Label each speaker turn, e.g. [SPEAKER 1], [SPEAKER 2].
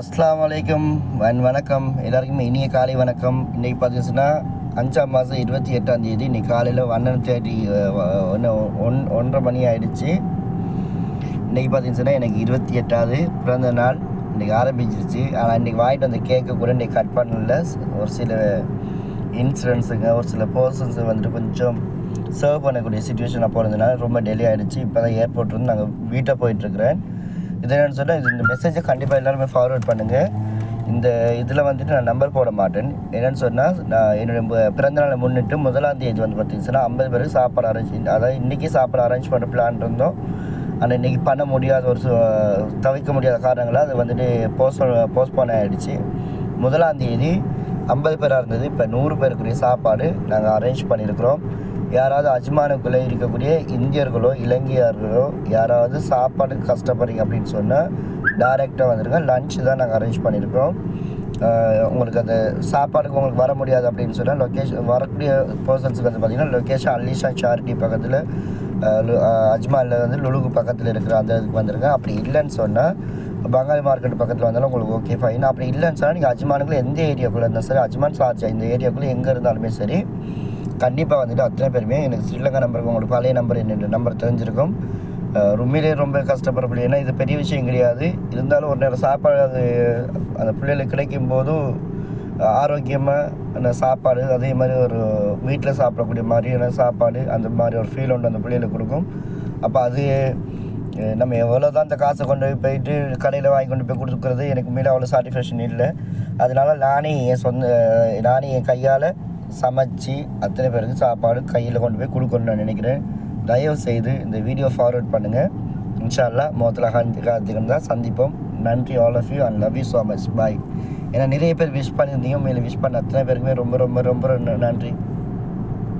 [SPEAKER 1] அஸ்லாம் வலைக்கம் வன் வணக்கம். எல்லாருக்குமே இனிய காலை வணக்கம். இன்றைக்கி பார்த்தீங்கன்னா அஞ்சாம் மாதம் இருபத்தி எட்டாம் தேதி இன்னைக்கு காலையில் ஒன் தேர்ட்டி ஒன்று ஒன் ஒன்றரை மணி ஆயிடுச்சு. இன்றைக்கி பார்த்தீங்கன்னா எனக்கு இருபத்தி எட்டாவது பிறந்த நாள். இன்றைக்கி ஆரம்பிச்சிருச்சு. ஆனால் இன்றைக்கி வாங்கிட்டு வந்த கேக்கை கூட இன்றைக்கி கட் பண்ணல. ஒரு சில இன்சூரன்ஸுங்க ஒரு சில பர்சன்ஸு வந்துட்டு கொஞ்சம் சர்வ் பண்ணக்கூடிய சுச்சுவேஷனாக போகிறதுனால ரொம்ப டெலி ஆகிடுச்சு இப்போ தான் ஏர்போர்ட்லேருந்து நாங்கள் வீட்டை போயிட்டுருக்குறேன் இது என்னென்னு சொன்னால் இது இந்த மெசேஜை கண்டிப்பாக எல்லாருமே ஃபார்வர்ட் பண்ணுங்கள் இந்த இதில் வந்துட்டு நான் நம்பர் போட மாட்டேன். என்னென்னு சொன்னால் நான் என்னுடைய பிறந்தநாளை முன்னிட்டு முதலாம் தேதி வந்து பார்த்தீங்கன்னா ஐம்பது பேருக்கு சாப்பாடு அரேஞ்ச் அதாவது இன்றைக்கி சாப்பாடு அரேஞ்ச் பண்ண பிளான் இருந்தோம். ஆனால் இன்றைக்கி பண்ண முடியாத ஒரு சு- தவிர்க்க முடியாத காரணங்களாக அது வந்துட்டு போஸ்ட் போஸ்ட்போன் ஆகிடுச்சு முதலாம் தேதி ஐம்பது பேராக இருந்தது. இப்போ நூறு பேருக்குரிய சாப்பாடு நாங்கள் அரேஞ்ச் பண்ணியிருக்கிறோம் யாராவது அஜ்மானுக்குள்ளே இருக்கக்கூடிய இந்தியர்களோ இலங்கையர்களோ யாராவது சாப்பாடுக்கு கஷ்டப்படுறீங்க அப்படின்னு சொன்னால் டைரெக்டாக வந்துருங்க. லன்ச் தான் நாங்கள் அரேஞ்ச் பண்ணியிருக்கோம் உங்களுக்கு அந்த சாப்பாடுக்கு உங்களுக்கு வர முடியாது அப்படின்னு சொன்னால் லொக்கேஷன் வரக்கூடிய பர்சன்ஸுக்கு வந்து பார்த்திங்கன்னா லொக்கேஷன் அல்லிஷா சாரிட்டி பக்கத்தில் அஜ்மானில் வந்து லுலுகு பக்கத்தில் இருக்கிற அந்த இதுக்கு வந்துருங்க. அப்படி இல்லைன்னு சொன்னால் பங்காளி மார்க்கெட் பக்கத்தில் வந்தாலும் உங்களுக்கு ஓகே ஃபைன் அப்படி இல்லைன்னு சொன்னால் நீங்கள் அஜ்மானுக்குள்ளே எந்த ஏரியாக்குள்ளே இருந்தாலும் சரி அஜ்மான் சார்ஜா இந்த ஏரியாக்குள்ளே எங்கே இருந்தாலுமே சரி கண்டிப்பாக வந்துட்டு அத்தனை பேருமே எனக்கு ஸ்ரீலங்கா நம்பருக்கு உங்களுக்கு பழைய நம்பர் என்னென்ன நம்பர் தெரிஞ்சிருக்கும். அஹ் ரொம்ப ரொம்ப பிள்ளை ஏன்னா இது பெரிய விஷயம் கிடையாது. இருந்தாலும் ஒரு நேரம் சாப்பாடு அது அந்த பிள்ளைகளுக்கு கிடைக்கும் போதும் ஆரோக்கியமாக அந்த சாப்பாடு அதே மாதிரி ஒரு வீட்டில் சாப்பிடக்கூடிய மாதிரியான சாப்பாடு அந்த மாதிரி ஒரு ஃபீல் ஒன்று அந்த பிள்ளைகளுக்கு கொடுக்கும். அப்போ அது நம்ம எவ்வளோ தான் அந்த காசை கொண்டு போய் போயிட்டு கடையில் வாங்கி கொண்டு போய் கொடுக்குறது எனக்கு மேலே அவ்வளோ சாட்டிஸ்ஃபேக்ஷன் இல்லை. அதனால நானே என் சொந்த நானே என் கையால் சமைச்சு அத்தனை பேருக்கு சாப்பாடு கையில் கொண்டு போய் கொடுக்கணும்னு நான் நினைக்கிறேன். தயவு செய்து இந்த வீடியோ ஃபார்வர்ட் பண்ணுங்கள் இன்ஷால்லா மோத்தில் கார்த்திகன் தான் சந்திப்போம். நன்றி all of you and love you so much bye ஏன்னா நிறைய பேர் விஷ் பண்ணியிருந்தீங்க. மேலே விஷ் பண்ண அத்தனை பேருக்குமே ரொம்ப ரொம்ப ரொம்ப நன்றி.